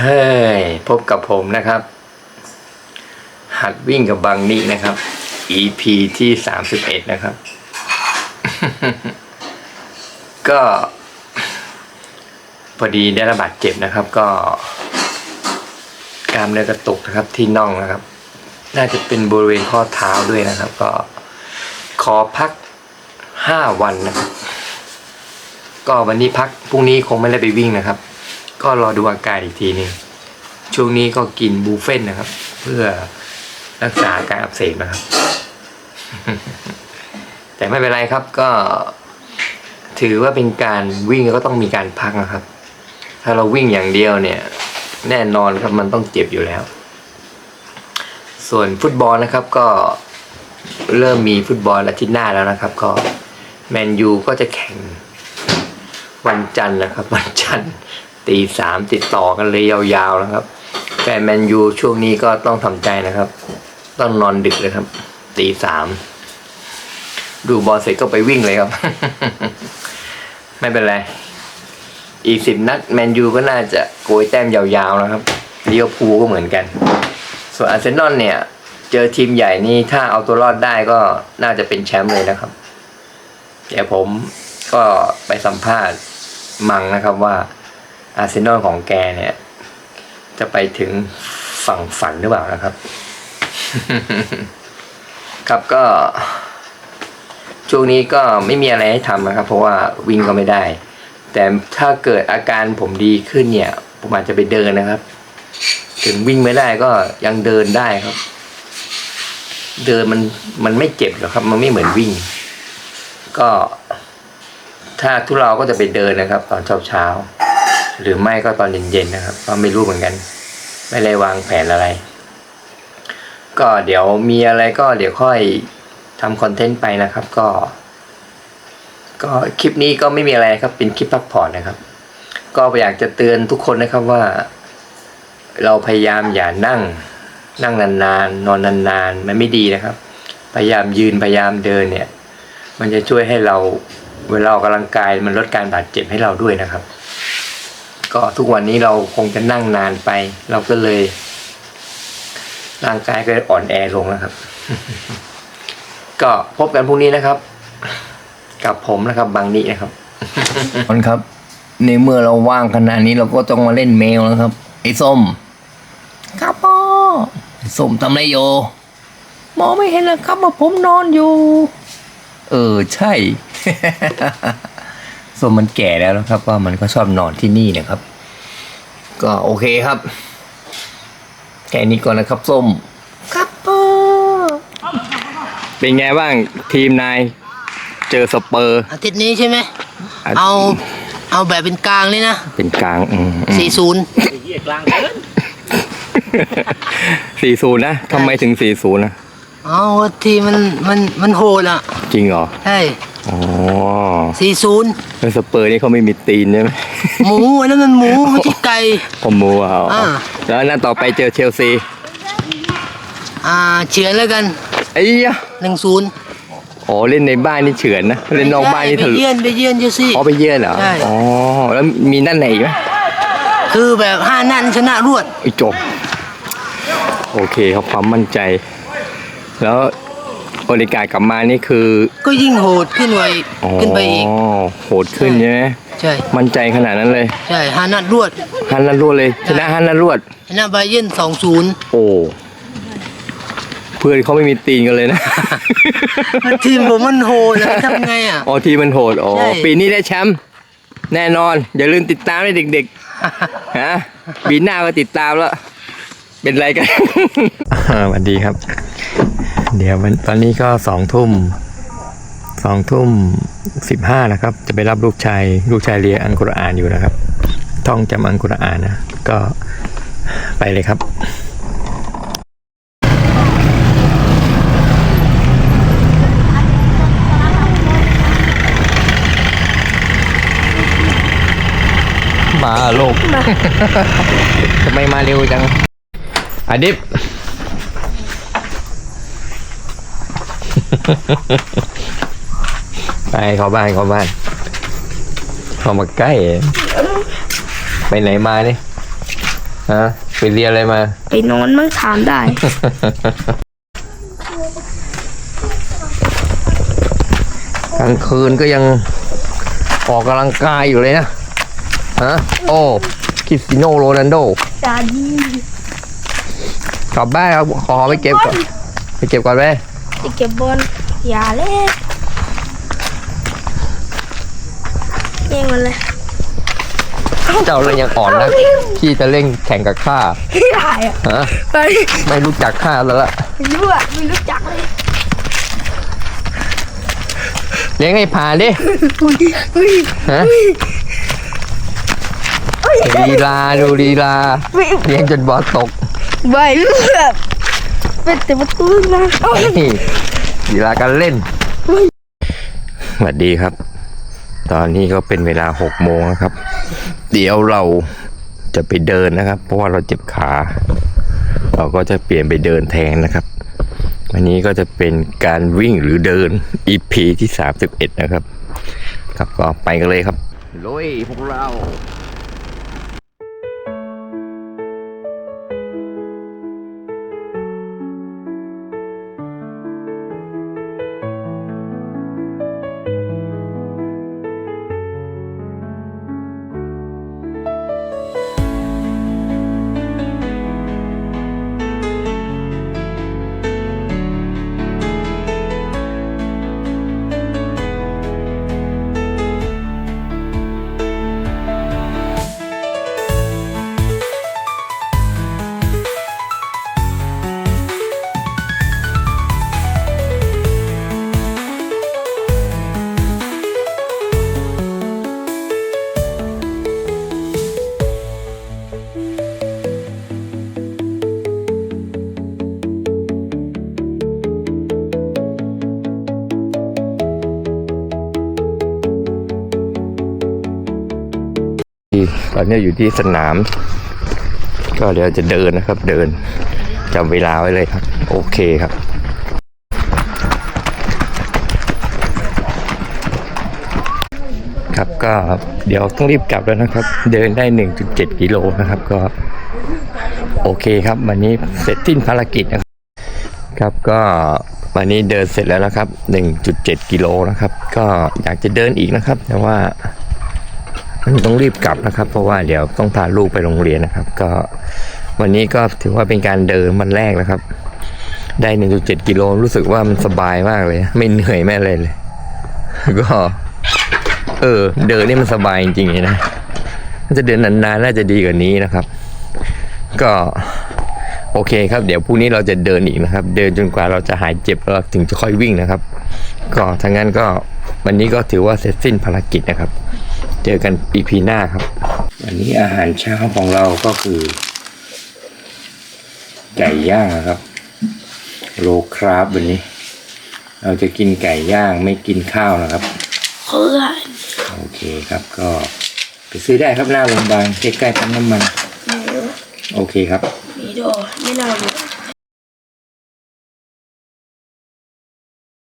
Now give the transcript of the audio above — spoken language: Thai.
เฮ้ยพบกับผมนะครับ หัดวิ่งกับบางนี่นะครับ EP ที่สามสิบเอ็ดนะครับ ก็ พอดีได้ระบาดเจ็บนะครับ ก็กล้ามเนื้อกระตุกนะครับที่น่องนะครับ น่าจะเป็นบริเวณข้อเท้าด้วยนะครับ ก็ขอพักห้าวันนะครับ ก็วันนี้พักพรุ่งนี้คงไม่ได้ไปวิ่งนะครับ ก็รอดูอาการอีกทีนึงช่วงนี้ก็กินบูเฟนนะครับ เพื่อรักษาอาการอักเสบนะครับ แต่ไม่เป็นไรครับก็ ถือว่าเป็นการวิ่งก็ต้องมีการพักนะครับ ถ้าเราวิ่งอย่างเดียวเนี่ย แน่นอนครับมันต้องเจ็บอยู่แล้ว ส่วนฟุตบอลนะครับก็เริ่มมีฟุตบอลอาทิตย์หน้าแล้วนะครับ ก็แมนยูก็จะแข่งวันจันทร์นะครับ วันจันทร์ ตีสามติดต่อกันเลยยาวๆนะครับแฟนแมนยูช่วงนี้ก็ต้องทำใจนะครับ ต้องนอนดึกเลยครับตีสามดูบอลเสร็จก็ไปวิ่งเลยครับ ไม่เป็นไร อีกสิบนัดแมนยูก็น่าจะโกยแต้มยาวๆนะครับเลิเวพูก็เหมือนกัน ส่วนอาร์เซนอลเนี่ย เจอทีมใหญ่นี่ถ้าเอาตัวรอดได้ก็น่าจะเป็นแชมป์เลยนะครับ เดี๋ยวผมก็ไปสัมภาษณ์มังนะครับว่า อาร์เซนอลของแกเนี่ย จะไปถึงฝั่งฝันหรือเปล่านะครับ ครับก็ ช่วงนี้ก็ไม่มีอะไรให้ทำนะครับ เพราะว่าวิ่งก็ไม่ได้ แต่ถ้าเกิดอาการผมดีขึ้นเนี่ย ผมอาจจะไปเดินนะครับ ถึงวิ่งไม่ได้ก็ยังเดินได้ครับ เดินมันมันไม่เจ็บหรอกครับ มันไม่เหมือนวิ่ง ก็ถ้าทุเราก็จะไปเดินนะครับ ตอนเช้าเช้า หรือไม่ก็ตอนเย็นๆนะครับ ก็ไม่รู้เหมือนกัน ไม่ได้วางแผนอะไร ก็เดี๋ยวมีอะไรก็เดี๋ยวค่อยทำคอนเทนต์ไปนะครับ ก็ ก็คลิปนี้ก็ไม่มีอะไรครับ เป็นคลิปพักผ่อนนะครับ ก็อยากจะเตือนทุกคนนะครับว่า เราพยายามอย่านั่ง นั่งนานๆนอนนานๆมันไม่ดีนะครับ พยายามยืนพยายามเดินเนี่ย มันจะช่วยให้เราเวลาออกกำลังกายมันลดการบาดเจ็บให้เราด้วยนะครับ ก็ทุกวันนี้เราคงจะนั่งนานไป เราก็เลย ร่างกายก็อ่อนแอลงนะครับ ก็พบกันพรุ่งนี้นะครับ กับผมนะครับบางนี้นะครับคนครับ ในเมื่อเราว่างขนาดนี้เราก็ต้องมาเล่นเมลนะครับ ไอ้ส้มครับพ่อส้มทำไรอยู่มองไม่เห็นเลยครับว่าผมนอนอยู่ เออใช่ ส้มมันแก่แล้วนะครับ ว่ามันก็ชอบนอนที่นี่นะครับ ก็โอเคครับ แค่นี้ก่อนนะครับส้ม ครับพ่อเป็นไงบ้างทีมนาย เจอสเปอร์อาทิตย์นี้ใช่ไหมอาทิตย์เอา เอาแบบเป็นกลางเลยนะ เป็นกลางอืม สี่ศูนย์สี่ศูนย์นะทำไมถึงสี่ศูนย์นะ เอาทีมันมันมันโหดอะ จริงเหรอ ใช่ อ๋อสี่ศูนย์แล้วสเปอร์นี่เขาไม่มีตีนใช่ไหมหมูอันนั้นมันหมูไม่ใช่ไก่ ผมมูอะอ๋ออ่า แล้วนัดต่อไปเจอเชลซีอ่าเฉือนแล้วกันไอ้ยะหนึ่งศูนย์อ๋อเล่นในบ้านนี่เฉือนนะเล่นนอกบ้านนี่ไปถลุเยือนไปเยือนเยซี่อ๋อไปเยือนเหรอใช่ อ๋อแล้วมีนั่นไหนอีกไหม คือแบบห้านัดชนะรวด ไอ้จบ โอเคครับความมั่นใจ แล้ว บริการกลับมานี่คือก็ยิ่งโหดขึ้นไปอ๋อขึ้นไปอีกโหดขึ้นใช่ไหมใช่มั่นใจขนาดนั้นเลย ใช่ห้านัดรวดฮันนัดรวดเลยชนะฮันนัดรวดชนะไบเยืนสองศูนย์โอ้เพื่อนเขาไม่มีตีนกันเลยนะ ทีมผมมันโหดอะทำไงอะอ๋อทีมมันโหดอ๋อใช่ปีนี้ได้แชมป์แน่นอน อย่าลืมติดตามให้เด็กๆฮะปีหน้าก็ติดตามแล้ว เป็นไรกันสวัสดีครับ เดี๋ยววันตอนนี้ก็สองทุ่มสองทุ่มสิบห้านะครับ จะไปรับลูกชายลูกชายเรียนอังกุรอานอยู่นะครับ ท่องจำอังกุรอานนะ ก็ไปเลยครับมาโลกทำไมมาเร็วจังอดิบ ไปเข้าบ้านเข้าบ้านเข้ามาใกล้ ไปไหนมาเนี่ยฮฮะไปเรียนอะไรมา ไปนอนมั้งถามได้ กลางคืนก็ยังออกกำลังกายอยู่เลยนะ ฮะ โอ้คริสติโนโรนัลโดจาดีกลับบ้านครับขอไปเก็บก่อน ไปเก็บก่อนไหม ไปเก็บบอลอย่าเล่นเองมันเลยเจ้าเลยยังอ่อนนะพี่จะเร่งแข่งกับข้าไม่ได้อะฮะไปไม่รู้จักข้าแล้วล่ะไม่รู้อะไม่รู้จักเลยเลี้ยงให้ผ่านดิอุ้ยอุ้ยฮะลีลาดูลีลาไม่เลี้ยงจนบอลตกไม่รู้แบบ เป็นแต่ประตูนะนี่ลีลาการเล่นสวัสดีครับ ตอนนี้ก็เป็นเวลาหกโมงนะครับ เดี๋ยวเราจะไปเดินนะครับ เพราะว่าเราเจ็บขา เราก็จะเปลี่ยนไปเดินแทนนะครับ วันนี้ก็จะเป็นการวิ่งหรือเดิน EP ที่ 31 นะครับ ครับก็ไปกันเลยครับลุยพวกเรา อนนี้อยู่ที่สนาม ก็เดี๋ยวจะเดินนะครับ เดินจำเวลาไว้เลยครับ โอเคครับครับก็เดี๋ยวต้องรีบกลับแล้วนะครับ เดินได้ 1.7 กิโลนะครับก็ โอเคครับ วันนี้เสร็จสิ้นภารกิจนะครับ ครับก็วันนี้เดินเสร็จแล้วนะครับ 1.7 กิโลนะครับ ก็อยากจะเดินอีกนะครับ แต่ว่า ต้องรีบกลับนะครับ เพราะว่าเดี๋ยวต้องพาลูกไปโรงเรียนนะครับ ก็วันนี้ก็ถือว่าเป็นการเดินวันแรกนะครับ ได้ 1.7 กิโลรู้สึกว่ามันสบายมากเลย ไม่เหนื่อยไม่อะไรเลยก็ เออ เดินนี่มันสบายจริงๆนะจะเดินนานๆน่าจะดีกว่านี้นะครับ ก็โอเคครับ เดี๋ยวพรุ่งนี้เราจะเดินอีกนะครับ เดินจนกว่าเราจะหายเจ็บแล้วถึงจะค่อยวิ่งนะครับ ก็ทั้างนั้นก็วันนี้ก็ถือว่าเสร็จสิ้นภารกิจนะครับ เจอกันอีพีหน้าครับ วันนี้อาหารเช้าของเราก็คือ ไก่ย่างนะครับ โลคราฟวันนี้ เราจะกินไก่ย่างไม่กินข้าวนะครับเพื่อนโอเคครับก็ไปซื้อได้ครับหน้าโรงพยาบาลใกล้ๆปั๊มน้ำมัน โอเคครับ มีโดไม่น่าเลย